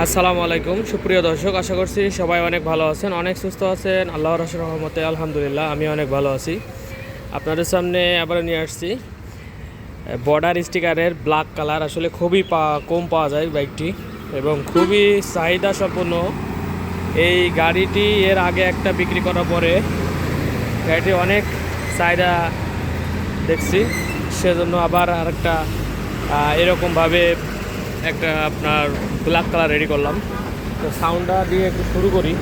আসসালামু আলাইকুম, সুপ্রিয় দর্শক, আশা করছি সবাই অনেক ভালো আছেন, অনেক সুস্থ আছেন। আল্লাহর রসের রহমতে, আলহামদুলিল্লাহ, আমি অনেক ভালো আছি। আপনাদের সামনে আবার নিয়ে আসছি। বর্ডার স্টিকারের ব্ল্যাক কালার আসলে খুবই পা, কম পাওয়া যায় বাইকটি এবং খুবই চাহিদা সম্পন্ন এই গাড়িটি এর আগে একটা বিক্রি করার পরে গাড়িটি অনেক চাহিদা দেখছি। সেজন্য আবার আরেকটা এরকমভাবে একটা আপনার ব্ল্যাক কালার রেডি করলাম। তো সাউন্ডটা দিয়ে একটু শুরু করি।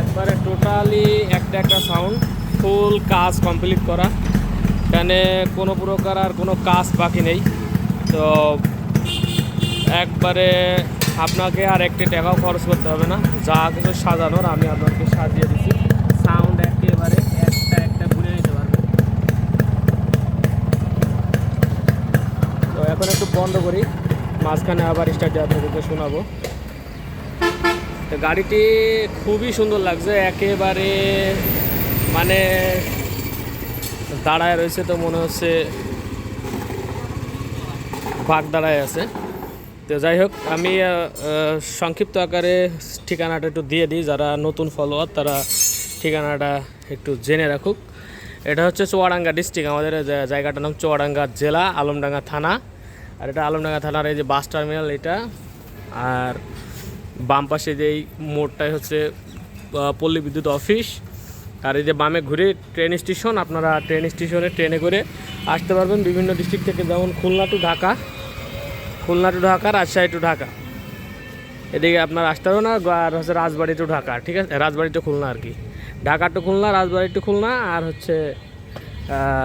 একবারে টোটালি একটা একটা সাউন্ড ফুল কাজ কমপ্লিট করা। এখানে কোনো প্রকার আর কোনো কাজ বাকি নেই। তো একবারে আপনাকে আর একটি টাকাও খরচ করতে হবে না। যা কিছু সাজানোর আমি আপনাকে সাজিয়ে দিচ্ছি সাউন্ড একেবারে একটা একটা ঘুরে নিতে পারবেন। তো এখন একটু বন্ধ করি। মাঝখানে আবার স্টার্ট আপনাদেরকে শোনাবো। গাড়িটি খুবই সুন্দর লাগছে। একেবারে মানে দাঁড়ায় রয়েছে তো মনে হচ্ছে বাঘ দাঁড়ায় আছে। তো যাই হোক, আমি সংক্ষিপ্ত আকারে ঠিকানাটা একটু দিয়ে দিই, যারা নতুন ফলোয়ার তারা ঠিকানাটা একটু জেনে রাখুক। এটা হচ্ছে চুয়াডাঙ্গা ডিস্ট্রিক্ট আমাদের জায়গাটার নাম চুয়াডাঙ্গা জেলা, আলমডাঙ্গা থানা। আর এটা আলমডাঙ্গা থানার এই যে বাস টার্মিনাল এটা। আর বাম পাশে যেই মোড়টাই হচ্ছে পল্লী বিদ্যুৎ অফিস আর এই যে বামে ঘুরে ট্রেন স্টেশন আপনারা ট্রেন স্টেশনে ট্রেনে করে আসতে পারবেন বিভিন্ন ডিস্ট্রিক্ট থেকে, যেমন Khulna to Dhaka, Khulna to Dhaka, Rajshahi to Dhaka. এদিকে আপনার আসতে হবে না, আর হচ্ছে রাজবাড়ি টু ঢাকা, ঠিক আছে? রাজবাড়ি টু খুলনা আর কি ঢাকা টু খুলনা, রাজবাড়ি টু খুলনা, আর হচ্ছে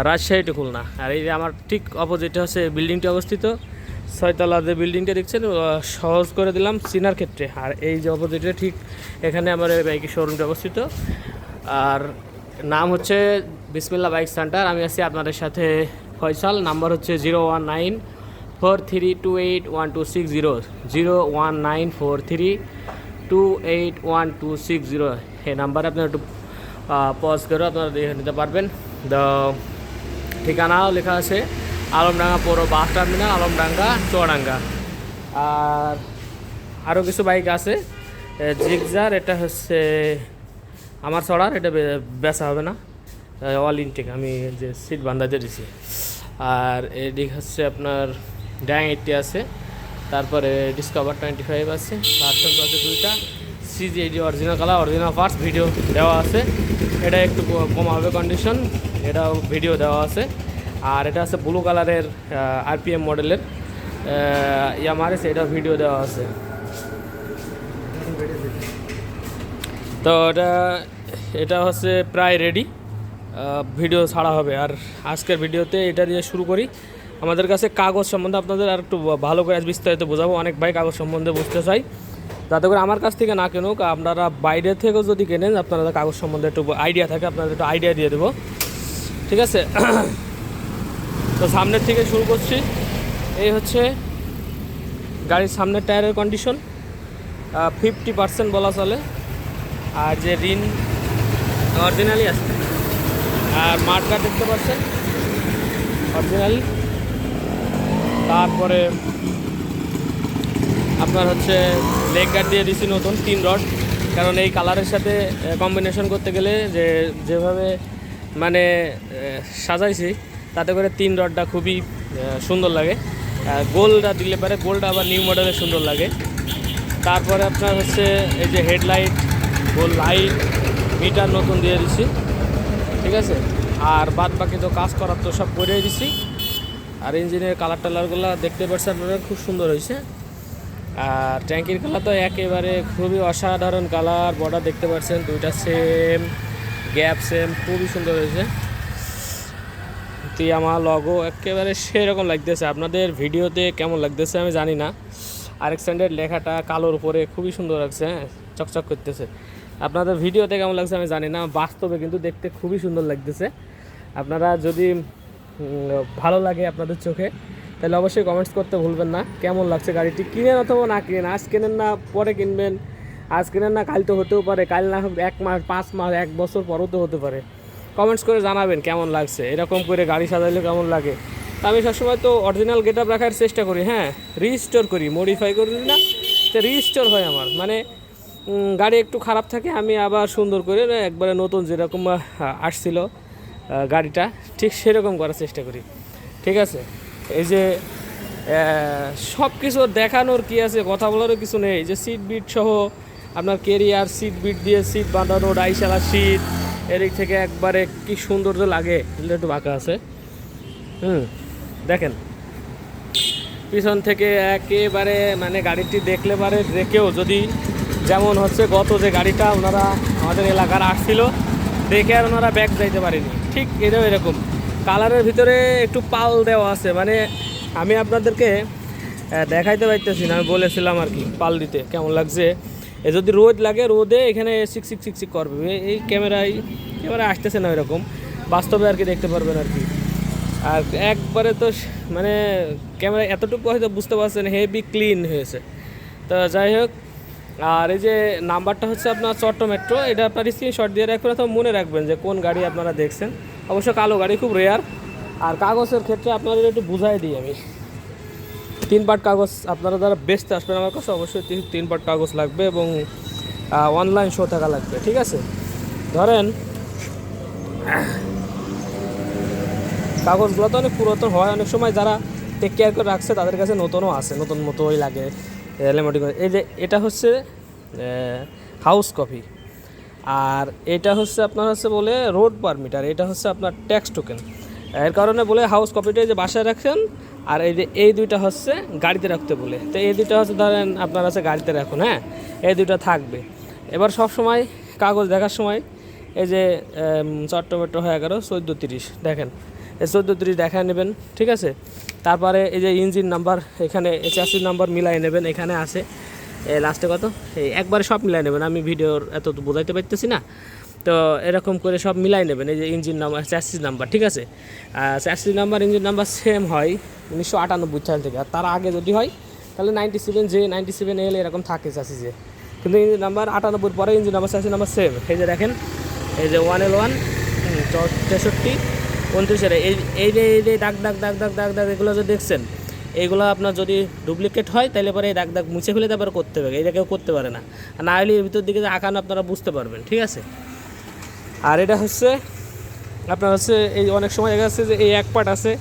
রাজশাহী টু খুলনা। আর এই যে আমার ঠিক অপোজিটে হচ্ছে বিল্ডিংটি অবস্থিত। ছয়তলা যে বিল্ডিংটা দেখছেন সহজ করে দিলাম চিনার ক্ষেত্রে। আর এই যে অপোজিটে ঠিক এখানে আমার এই বাইকের শোরুমটা অবস্থিত। আর নাম হচ্ছে বিসমিল্লা বাইক সেন্টার। আমি আছি আপনাদের সাথে ফয়সাল, নাম্বার হচ্ছে zero one nine four three two eight one two six zero. Zero one nine four three two eight one two six zero. এই নাম্বারে আপনারা একটু পজ করে আপনারা দেখে নিতে পারবেন। ঠিকানাও লেখা আছে আলমডাঙ্গা পৌর বাস টার্মিনাল, আলমডাঙ্গা, চুয়াডাঙ্গা। আর আরও কিছু বাইক আছে। জিগজার, এটা হচ্ছে আমার চড়ার এটা বেচা হবে না। অল ইনটেক আমি যে সিট বান্ধাতে দিছি। আর এদিক হচ্ছে আপনার ড্যাং এইটটি আছে। তারপরে ডিসকভার টোয়েন্টি ফাইভ আছে। ভার্সন আছে দুইটা। সিজি এডি original colour original parts video দেওয়া আছে। এটা একটু কম হবে কন্ডিশন এটাও ভিডিও দেওয়া আছে। আর এটা আছে ব্লু কালারের আরপিএম মডেলের ইয়ামারেস এটা ভিডিও দেওয়া আছে। তো এটা এটা হচ্ছে প্রায় রেডি ভিডিও ছাড়া হবে। আর আজকের ভিডিওতে এটা দিয়ে শুরু করি। আমাদের কাছে কাগজ সম্বন্ধে আপনাদের আর একটু ভালো করে আজ বিস্তারিত বোঝাবো। অনেক ভাই কাগজ সম্বন্ধে বুঝতে চাই যাতে করে আমার কাছ থেকে না কেনুক, আপনারা বাইরে থেকেও যদি কেনেন আপনারা কাগজ সম্বন্ধে একটু আইডিয়া থাকে, আপনাদের একটু আইডিয়া দিয়ে দেবো। ঠিক আছে? তো সামনের থেকে শুরু করছি। এই হচ্ছে গাড়ির সামনের টায়ারের কন্ডিশন ফিফটি পার্সেন্ট বলা চলে। আর যে ঋণ অরিজিনালি আছে। আর মার্কার দেখতে পাচ্ছেন? অরিজিনালি তারপরে আপনার হচ্ছে লেগ গার্ড দিয়ে দিছি নতুন, তিন রড কারণ এই কালারের সাথে কম্বিনেশন করতে গেলে যে, যেভাবে মানে সাজাইছি, তাতে করে তিন রডটা খুবই সুন্দর লাগে। গোলটা দিলে পারে গোলটা আবার নিউ মডেলের সুন্দর লাগে। তারপরে আপনার হচ্ছে, এই যে হেডলাইট গোল লাইট মিটার নতুন দিয়ে দিছি, ঠিক আছে? আর বাদ বাকি তো কাজ করার তো সব করে দিছি। আর ইঞ্জিনের কালার টালারগুলো দেখতে পাচ্ছেন আপনারা, খুব সুন্দর হয়েছে। আর ট্যাঙ্কির কালার তো একেবারে খুবই অসাধারণ কালার বর্ডার দেখতে পাচ্ছেন, দুইটা সেম গ্যাপ সেম খুবই সুন্দর হয়েছে। তিয়ামা লগো একেবারে সেরকম লাগতেছে। আপনাদের ভিডিওতে কেমন লাগতেছে আমি জানি না। আরেক সাইডের লেখাটা কালোর উপরে খুবই সুন্দর লাগছে হ্যাঁ চকচক করতেছে। আপনাদের ভিডিওতে কেমন লাগছে আমি জানি না, বাস্তবে কিন্তু দেখতে খুবই সুন্দর লাগতেছে। আপনারা যদি ভালো লাগে আপনাদের চোখে, তাহলে অবশ্যই কমেন্টস করতে ভুলবেন না। কেমন লাগছে গাড়িটি, কিনেন অথবা না কিনেন, আজ কেনেন না, পরে কিনবেন, আজ কেনেন না, কাল তো হতেও পারে, কাল না এক মাস, পাঁচ মাস, এক বছর পরও তো হতে পারে। কমেন্টস করে জানাবেন কেমন লাগছে, এরকম করে গাড়ি সাজাইলে কেমন লাগে। আমি সবসময় তো অরিজিনাল গেট আপ রাখার চেষ্টা করি হ্যাঁ রিস্টোর করি মডিফাই করি না, তো রিস্টোর হয় আমার। মানে গাড়ি একটু খারাপ থাকে, আমি আবার সুন্দর করে একবারে নতুন যেরকম আসছিল গাড়িটা, ঠিক সেরকম করার চেষ্টা করি। ঠিক আছে? এই যে সব কিছু দেখানোর কি আছে, কথা বলারও কিছু নেই। যে সিট বিট সহ আপনার কেরিয়ার সিট বিট দিয়ে সিট বাঁধানো, ডাইশালা সিট এদিক থেকে একবারে কি সুন্দর যে লাগে একটু বাঁকা আছে। হুম, দেখেন। পিছন থেকে একেবারে মানে গাড়িটি দেখলে পারে রেখেও যদি যেমন হচ্ছে গত যে গাড়িটা ওনারা আমাদের এলাকার আসছিল, দেখে আর ওনারা ব্যাগ যাইতে পারেনি। ঠিক এটাও এরকম। কালারের ভিতরে একটু পাল দেওয়া আছে মানে আমি আপনাদেরকে দেখাইতে পারতেছি না, আমি বলেছিলাম আর কি, পাল দিতে, কেমন লাগছে। এ যদি রোদ লাগে, রোদে এখানে সিক সিক সিক করবে। এই ক্যামেরায়, ক্যামেরা আসতেছে না এরকম বাস্তবে আর কি দেখতে পারবেন আর কি। আর একবারে তো মানে ক্যামেরা এতটুকু হয়তো বুঝতে পারছেন হেভি ক্লিন হয়েছে। তো যাই হোক আর এই যে নাম্বারটা হচ্ছে আপনার চট্ট মেট্রো, এটা আপনার স্ক্রিনশট দিয়ে রাখবেন অথবা মনে রাখবেন যে কোন গাড়ি আপনারা দেখছেন। অবশ্য কালো গাড়ি খুব রেয়ার আর কাগজের ক্ষেত্রে আপনাদের একটু বুঝাই দিই আমি। তিন পাট কাগজ আপনারা যারা বেচতে আসবেন আমার কাছে অবশ্যই তিন- তিন পাট কাগজ লাগবে এবং অনলাইন শো থাকা লাগবে, ঠিক আছে? ধরেন, কাগজগুলো তো অনেক পুরাতন হয়। অনেক সময় যারা টেক কেয়ার করে রাখছে, তাদের কাছে নতুনও আছে নতুন মতোই লাগে। লেমোটি করে এই যে, এটা হচ্ছে হাউস কপি আর এটা হচ্ছে আপনার হচ্ছে বলে রোড পারমিট আর এটা হচ্ছে আপনার ট্যাক্স টোকেন এর কারণে বলে হাউস কপিটা যে বাসায় রাখছেন, আর এই যে, এই দুইটা হচ্ছে গাড়িতে রাখতে বলে। তো এই দুইটা হচ্ছে ধরেন আপনার আছে গাড়িতে রাখুন হ্যাঁ? এই দুইটা থাকবে। এবার সব সময় কাগজ দেখার সময়, এই যে চট্টমেট্রো হয়ে এগারো চোদ্দ তিরিশ, দেখেন। এই চোদ্দ তিরিশ দেখা নেবেন, ঠিক আছে? তারপরে এই যে ইঞ্জিন নাম্বার, এখানে চ্যাসির নাম্বার মিলাই নেবেন, এখানে আছে। লাস্টে কত? এই একবারে সব মিলাই নেবেন। আমি ভিডিওর এত তো বোঝাইতে পারতেছি না। তো এরকম করে সব মিলাই নেবেন। এই যে ইঞ্জিন নাম্বার চ্যাসিস নাম্বার, ঠিক আছে? Chassis number, engine number same হয় উনিশশো আটানব্বই সাল থেকে। আর তার আগে যদি হয়, তাহলে ninety seven J ninety seven L এরকম থাকে চ্যাসিসে কিন্তু ইঞ্জিন নাম্বার আটানব্বই পরে engine number chassis number same এই যে দেখেন, এই যে ওয়ান এল ওয়ান তেষট্টি উনত্রিশের এই এই যে এই যে দাগ দাগ দাগ দাগ দাগ দাগ এগুলো যে দেখছেন এইগুলো আপনার যদি ডুপ্লিকেট হয়, তাহলে পরে এই দাগ দাগ মুছে ফেলে তারপরে করতে হবে। এইটা কেউ করতে পারে না। না হলে এর ভিতর দিকে যে আঁকানো আপনারা বুঝতে পারবেন, ঠিক আছে? আর এটা হচ্ছে, আপনার হচ্ছে এই অনেক সময় দেখা যাচ্ছে যে এই এক পার্ট আছে,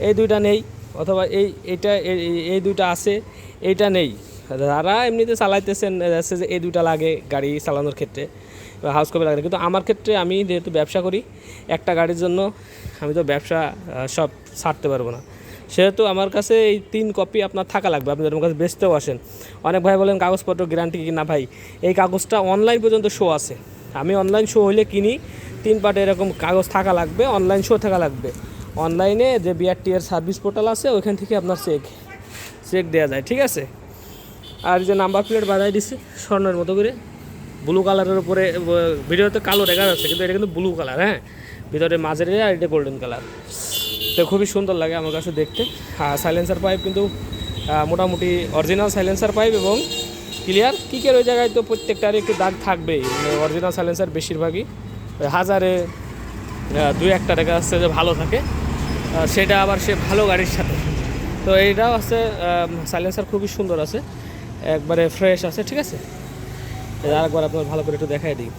এই দুইটা নেই, অথবা এই, এইটা, এই- দুইটা আছে, এইটা নেই। যারা এমনিতে চালাইতেছেন যাচ্ছে যে এই দুইটা লাগে গাড়ি চালানোর ক্ষেত্রে। হাউস কপি লাগে কিন্তু আমার ক্ষেত্রে আমি যেহেতু ব্যবসা করি, একটা গাড়ির জন্য আমি তো ব্যবসা সব ছাড়তে পারব না। সেহেতু আমার কাছে এই তিন কপি আপনার থাকা লাগবে, আপনি আমার কাছে বেচতেও আসেন। অনেক ভাই বলেন, কাগজপত্র গ্যারান্টি কি না ভাই? এই কাগজটা অনলাইন পর্যন্ত শো আছে। আমি অনলাইন শো হইলে কিনি, তিন পার্টে এরকম কাগজ থাকা লাগবে অনলাইন শো থাকা লাগবে। অনলাইনে যে বিআরটি এর সার্ভিস পোর্টাল আছে, ওইখান থেকে আপনার চেক চেক দেওয়া যায়, ঠিক আছে? আর যে নাম্বার প্লেট বাজাই দিছে, স্বর্ণের মতো করে। ব্লু কালারের উপরে ভিডিওতে কালো দেখা যাচ্ছে, কিন্তু এটা কিন্তু ব্লু কালার হ্যাঁ? ভিতরে মাঝের আর এটা গোল্ডেন কালার তো খুবই সুন্দর লাগে আমার কাছে দেখতে। আর সাইলেন্সার পাইপ কিন্তু মোটামুটি অরিজিনাল সাইলেন্সার পাইপ এবং ক্লিয়ার কিকের ওই জায়গায় তো প্রত্যেকটার একটু দাগ থাকবেই অরিজিনাল সাইলেন্সার বেশিরভাগই। হাজারে দুই একটা দেখা যাচ্ছে যে ভালো থাকে। সেটা আবার সে ভালো গাড়ির সাথে। তো এইটাও আছে সাইলেন্সার খুবই সুন্দর আছে, একবারে ফ্রেশ আছে, ঠিক আছে? আরেকবার আপনার ভালো করে একটু দেখাই দিই।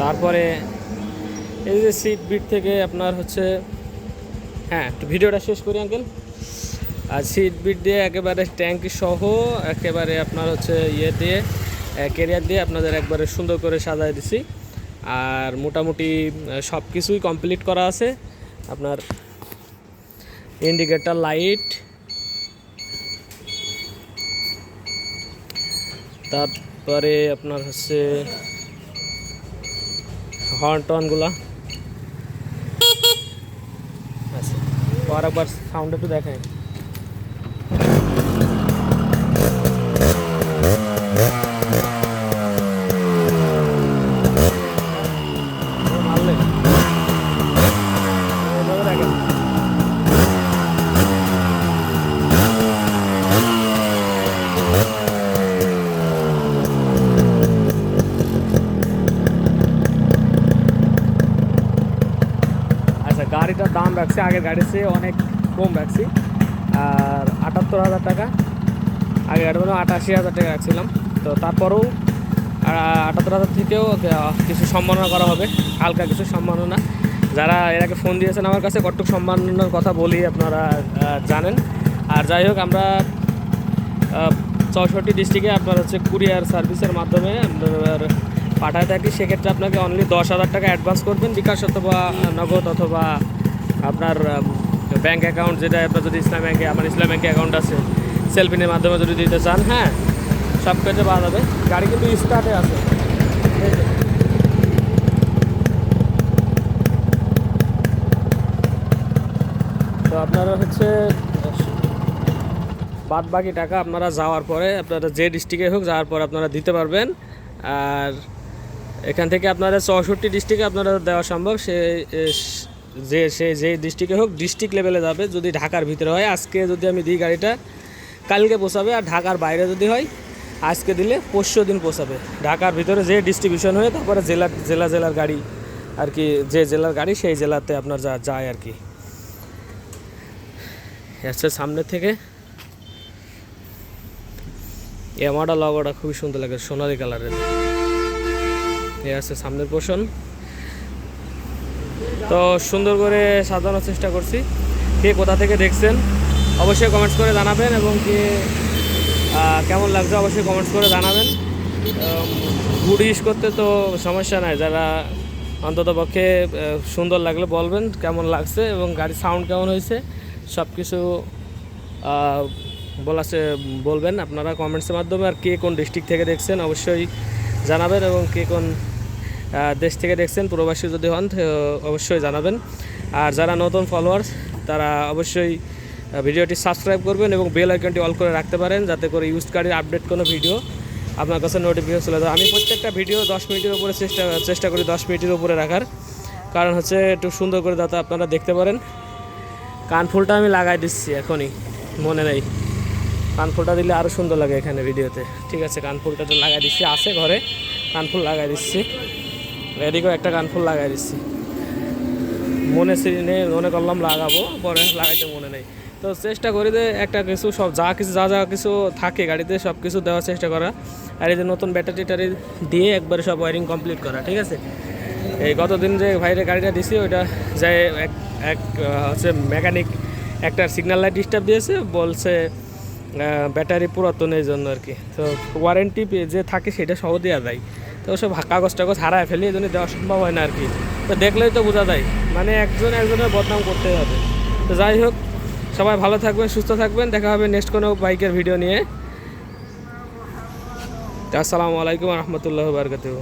তারপরে এই যে সিট বিট থেকে আপনার হচ্ছে হ্যাঁ একটু ভিডিওটা শেষ করি আঙ্কেল আর সিট বিট দিয়ে একেবারে ট্যাঙ্কি সহ একেবারে আপনার হচ্ছে ইয়ে দিয়ে কেরিয়ার দিয়ে আপনাদের একবারে সুন্দর করে সাজায় দিছি। আর মোটামুটি সব কিছুই কমপ্লিট করা আছে। আপনার ইন্ডিকেটার লাইট তারপরে আপনার হচ্ছে হর্ন টনগুলা। আচ্ছা আর একবার সাউন্ড একটু দেখায় গাড়িটার দাম রাখছি, আগের গাড়ির চেয়ে অনেক কম রাখছি। আর আটাত্তর হাজার টাকা আগে গাড়ি মানে আটাশি হাজার টাকা রাখছিলাম। তো তারপরেও আটাত্তর হাজার থেকেও কিছু সম্মাননা করা হবে, হালকা কিছু সম্মাননা। যারা এর আগে ফোন দিয়েছেন আমার কাছে কটুক সম্মাননার কথা বলি আপনারা জানেন। আর যাই হোক, আমরা চৌষট্টি ডিস্ট্রিক্টে আপনার হচ্ছে কুরিয়ার সার্ভিসের মাধ্যমে, আপনার পাঠায় থাকি, সেক্ষেত্রে আপনাকে অনলি দশ হাজার টাকা অ্যাডভান্স করবেন, বিকাশ অথবা নগদ অথবা, আপনার ব্যাংক অ্যাকাউন্ট যেটা আপনার যদি ইসলাম ব্যাংকে আমার ইসলাম ব্যাংকে অ্যাকাউন্ট আছে সেলফিনের মাধ্যমে যদি দিতে চান হ্যাঁ সব পেতে পাওয়া যাবে। গাড়ি কিন্তু স্টার্টে আছে। তো আপনারা হচ্ছে, বাদ বাকি টাকা আপনারা যাওয়ার পরে আপনারা যে ডিস্ট্রিক্টে হোক, যাওয়ার পর আপনারা দিতে পারবেন। আর এখান থেকে আপনারা চৌষট্টি ডিস্ট্রিক্টে আপনারা দেওয়া সম্ভব। সে যে সে, যে ডিস্ট্রিক্টে হোক ডিস্ট্রিক্ট লেভেলে যাবে। যদি ঢাকার ভিতরে হয়, আজকে যদি আমি দিই গাড়িটা, কালকে পৌঁছাবে। আর ঢাকার বাইরে যদি হয়, আজকে দিলে পরশু দিন পৌঁছাবে। ঢাকার ভিতরে যে ডিস্ট্রিবিউশন হয়ে, তারপরে জেলা জেলা, জেলার গাড়ি আর কি, যে জেলার গাড়ি, সেই জেলাতে আপনার যা, যায় আর কি। আসছে সামনে থেকে। ইয়ামাডা লগোটা খুবই সুন্দর লাগে, সোনালি কালারের এ আছে সামনের পোষণ তো সুন্দর করে সাজানোর চেষ্টা করছি। কে কোথা থেকে দেখছেন, অবশ্যই কমেন্টস করে জানাবেন এবং কে কেমন লাগছে অবশ্যই কমেন্টস করে জানাবেন। গুড ইউজ করতে তো সমস্যা নাই, যারা অন্তত পক্ষে সুন্দর লাগলে বলবেন কেমন লাগছে এবং গাড়ির সাউন্ড কেমন হয়েছে সব কিছু বলাছে বলবেন আপনারা কমেন্টসের মাধ্যমে। আর কে কোন ডিস্ট্রিক্ট থেকে দেখছেন, অবশ্যই জানাবেন এবং কে কোন দেশ থেকে দেখছেন, প্রবাসী যদি হন অবশ্যই জানাবেন। আর যারা নতুন ফলোয়ার্স তারা অবশ্যই ভিডিওটি সাবস্ক্রাইব করবেন এবং বেল আইকনটি অল করে রাখতে পারেন, যাতে করে ইউজ গাড়ির আপডেট কোনো ভিডিও আপনার কাছে নোটিফিকেশন চলে যায়। আমি প্রত্যেকটা ভিডিও দশ মিনিটের উপরে চেষ্টা চেষ্টা করি দশ মিনিটের উপরে রাখার। কারণ হচ্ছে, একটু সুন্দর করে যাতে আপনারা দেখতে পারেন। কানফুলটা আমি লাগাই দিচ্ছি এখনই, মনে নেই। কানফুলটা দিলে আরও সুন্দর লাগে এখানে ভিডিওতে ঠিক আছে কানফুলটা তো লাগাই দিচ্ছি, আছে ঘরে। কানফুল লাগাই দিচ্ছি। এদিকেও একটা কানফুল লাগাই দিচ্ছি। মনে সিনে মনে করলাম লাগাবো, পরে লাগাইতে মনে নেই। তো চেষ্টা করি যে একটা কিছু সব যা কিছু যা যা কিছু থাকে গাড়িতে, সব কিছু দেওয়ার চেষ্টা করা। আর এই যে নতুন ব্যাটারি টারি দিয়ে একবারে সব ওয়ারিং কমপ্লিট করা, ঠিক আছে? এই গতদিন যে ভাইরে গাড়িটা দিছি, ওইটা যাই এক এক হচ্ছে মেকানিক একটা সিগন্যাল লাইট ডিস্টার্ব দিয়েছে, বলছে ব্যাটারি পুরাতন এই জন্য আর কি। তো ওয়ারেন্টি যে থাকে সেটা সহ দেওয়া যায়। তো সব কাগজ টাগজ হারায় ফেলি এই জন্য দেওয়া সম্ভব হয় না আর কি তো দেখলেই তো বোঝা যায় মানে একজন একজনের বদনাম করতে হবে। তো যাই হোক, সবাই ভালো থাকবেন, সুস্থ থাকবেন, দেখা হবে নেক্সট কোনো বাইকের ভিডিও নিয়ে। আসসালামু আলাইকুম রহমতুল্লাহ বারকাতুহ।